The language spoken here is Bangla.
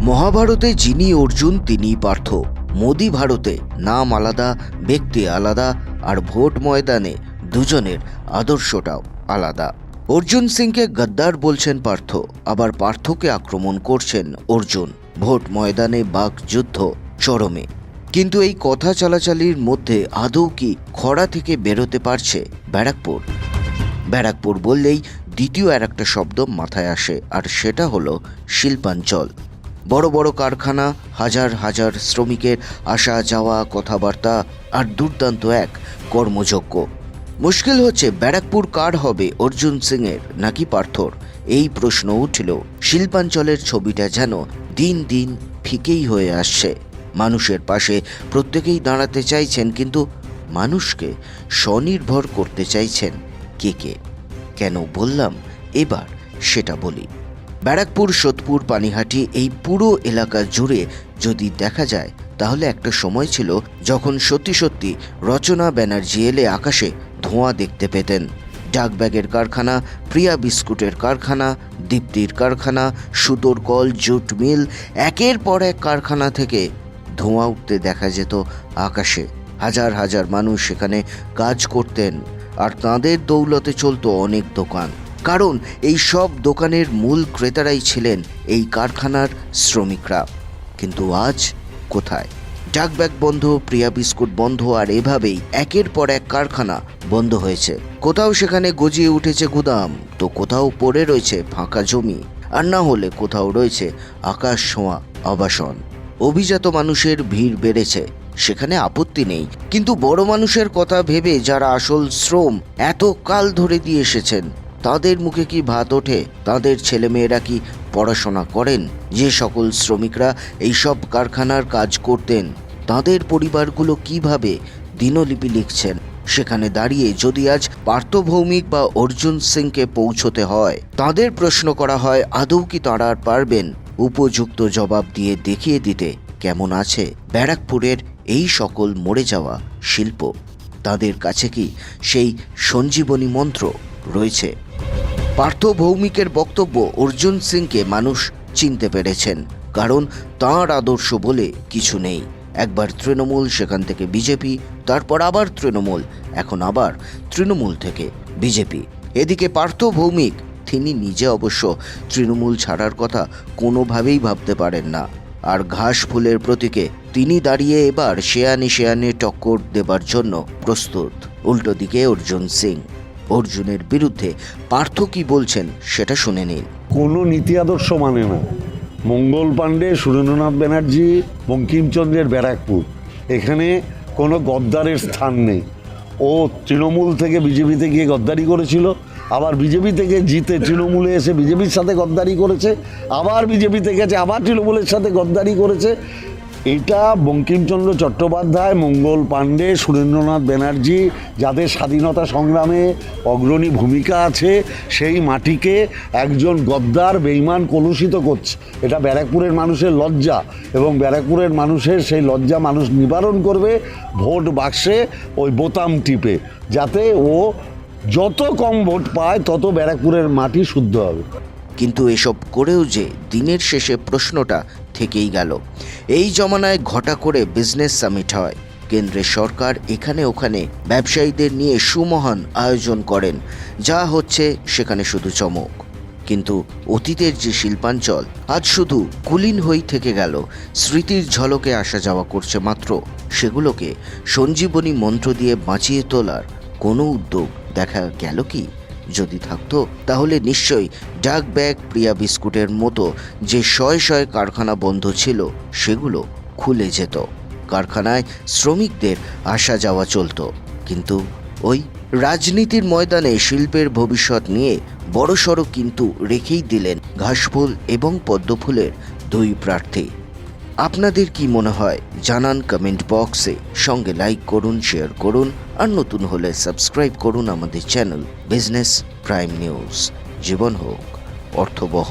মহাভারতে যিনি অর্জুন তিনি পার্থ। মোদি ভারতে নাম আলাদা, ব্যক্তি আলাদা আর ভোট ময়দানে দুজনের আদর্শটাও আলাদা। অর্জুন সিংকে গদ্দার বলছেন পার্থ, আবার পার্থকে আক্রমণ করছেন অর্জুন। ভোট ময়দানে বাক যুদ্ধ চরমে। কিন্তু এই কথা চালাচালির মধ্যে আদৌ কি খরা থেকে বেরোতে পারছে ব্যারাকপুর? ব্যারাকপুর বললেই দ্বিতীয় আর একটা শব্দ মাথায় আসে, আর সেটা হলো শিল্পাঞ্চল। বড় বড় কারখানা, হাজার হাজার শ্রমিকের আসা যাওয়া কথাবার্তা আর দুর্দান্ত এক কর্মযজ্ঞ। মুশকিল হচ্ছে ব্যারাকপুর কার হবে অর্জুন সিংয়ের নাকি পার্থর? এই প্রশ্ন উঠল। শিল্পাঞ্চলের ছবিটা যেন দিন দিন ফিকেই হয়ে আসছে। মানুষের পাশে প্রত্যেকেই দাঁড়াতে চাইছেন কিন্তু মানুষকে স্বনির্ভর করতে চাইছেন কে কে? কেন বললাম? এবার সেটা বলি। ব্যারাকপুর, সোদপুর, পানিহাটি এই পুরো এলাকা জুড়ে যদি দেখা যায়, তাহলে একটা সময় ছিল যখন সত্যি সত্যি রচনা ব্যানার্জি এলে আকাশে ধোঁয়া দেখতে পেতেন। ডাক ব্যাগের কারখানা, প্রিয়া বিস্কুটের কারখানা, দীপ্তির কারখানা, সুতোর কল, জুট মিল, একের পর এক কারখানা থেকে ধোঁয়া উঠতে দেখা যেত আকাশে। হাজার হাজার মানুষ সেখানে কাজ করতেন, আর তাঁদের দৌলতে চলতো অনেক দোকান। কারণ এই সব দোকানের মূল ক্রেতারাই ছিলেন এই কারখানার শ্রমিকরা। কিন্তু আজ কোথায়? ডাক ব্যাগ বন্ধ, প্রিয়া বিস্কুট বন্ধ, আর এভাবেই একের পর এক কারখানা বন্ধ হয়েছে। কোথাও সেখানে গজিয়ে উঠেছে গুদাম, তো কোথাও পড়ে রয়েছে ফাঁকা জমি, আর না হলে কোথাও রয়েছে আকাশ ছোঁয়া আবাসন। অভিজাত মানুষের ভিড় বেড়েছে, সেখানে আপত্তি নেই। কিন্তু বড় মানুষের কথা ভেবে যারা আসল শ্রম এত কাল ধরে দিয়ে এসেছেন তাদের মুখে কি ভাত ওঠে? তাদের ছেলেমেয়েরা কি পড়াশোনা করেন? যে সকল শ্রমিকরা এই সব কারখানার কাজ করতেন, তাদের পরিবারগুলো কীভাবে দিনলিপি লিখছেন? সেখানে দাঁড়িয়ে যদি আজ পার্থভৌমিক বা অর্জুন সিংকে পৌঁছতে হয়, তাদের প্রশ্ন করা হয়, আদৌ কি তাঁরা আর পারবেন? উপযুক্ত জবাব দিয়ে দেখিয়ে দিতে কেমন আছে ব্যারাকপুরের এই সকল মরে যাওয়া শিল্প? তাদের কাছে কি সেই সঞ্জীবনী মন্ত্র রয়েছে? পার্থ ভৌমিকের বক্তব্য অর্জুন সিংকে মানুষ চিনতে পেরেছেন, কারণ তাঁর আদর্শ বলে কিছু নেই। একবার তৃণমূল, সেখান থেকে বিজেপি, তারপর আবার তৃণমূল, এখন আবার তৃণমূল থেকে বিজেপি। এদিকে পার্থ ভৌমিক, তিনি নিজে অবশ্য তৃণমূল ছাড়ার কথা কোনোভাবেই ভাবতে পারেন না। আর ঘাস ফুলের প্রতীকে তিনি দাঁড়িয়ে এবার শেয়ানে শেয়ানে টক্কর দেবার জন্য প্রস্তুত। উল্টো দিকে অর্জুন সিং। অর্জুনের বিরুদ্ধে পার্থ কি বলছেন সেটা শুনে নিন। কোনো নীতি আদর্শ মানে না। মঙ্গল পাণ্ডে, সুরেন্দ্রনাথ ব্যানার্জি, বঙ্কিমচন্দ্রের ব্যারাকপুর। এখানে কোনো গদ্দারের স্থান নেই। ও তৃণমূল থেকে বিজেপিতে গিয়ে গদ্দারি করেছিল, আবার বিজেপি থেকে জিতে তৃণমূলে এসে বিজেপির সাথে গদ্দারি করেছে, আবার বিজেপি থেকে গেছে, আবার তৃণমূলের সাথে গদ্দারি করেছে। এটা বঙ্কিমচন্দ্র চট্টোপাধ্যায়, মঙ্গল পাণ্ডে, সুরেন্দ্রনাথ ব্যানার্জি যাদের স্বাধীনতা সংগ্রামে অগ্রণী ভূমিকা আছে, সেই মাটিকে একজন গদ্দার বেইমান কলুষিত করছে। এটা ব্যারাকপুরের মানুষের লজ্জা এবং ব্যারাকপুরের মানুষের সেই লজ্জা মানুষ নিবারণ করবে ভোট বাক্সে ওই বোতাম টিপে, যাতে ও যত কম ভোট পায় তত ব্যারাকপুরের মাটি শুদ্ধ হবে। কিন্তু এসব করেও যে দিনের শেষে প্রশ্নটা থেকেই গেল। এই জমানায় ঘটা করে বিজনেস সামিট হয়। কেন্দ্রের সরকার এখানে ওখানে ব্যবসায়ীদের নিয়ে সুমহান আয়োজন করেন, যা হচ্ছে সেখানে শুধু চমক। কিন্তু অতীতের যে শিল্পাঞ্চল, আজ শুধু কুলীন হয়েই থেকে গেল। স্মৃতির ঝলকে আসা যাওয়া করছে মাত্র সেগুলোকে সঞ্জীবনী মন্ত্র দিয়ে বাঁচিয়ে তোলার কোনো উদ্যোগ দেখা গেল কি? যদি থাকতো, তাহলে নিশ্চয়ই ডাক ব্যাগ, প্রিয়া বিস্কুটের মতো যে শয়ে শয়ে কারখানা বন্ধ ছিল, সেগুলো খুলে যেত। কারখানায় শ্রমিকদের আসা যাওয়া চলতো। কিন্তু ওই রাজনীতির ময়দানে শিল্পের ভবিষ্যৎ নিয়ে বড়সড় কিন্তু রেখেই দিলেন ঘাসফুল এবং পদ্মফুলের দুই প্রার্থী। আপনাদের কি মনে হয়? জানান কমেন্ট বক্সে। সঙ্গে লাইক করুন, শেয়ার করুন। আর নতুন হলে সাবস্ক্রাইব করুন আমাদের চ্যানেল বিজনেস প্রাইম নিউজ। জীবন হোক অর্থবহ।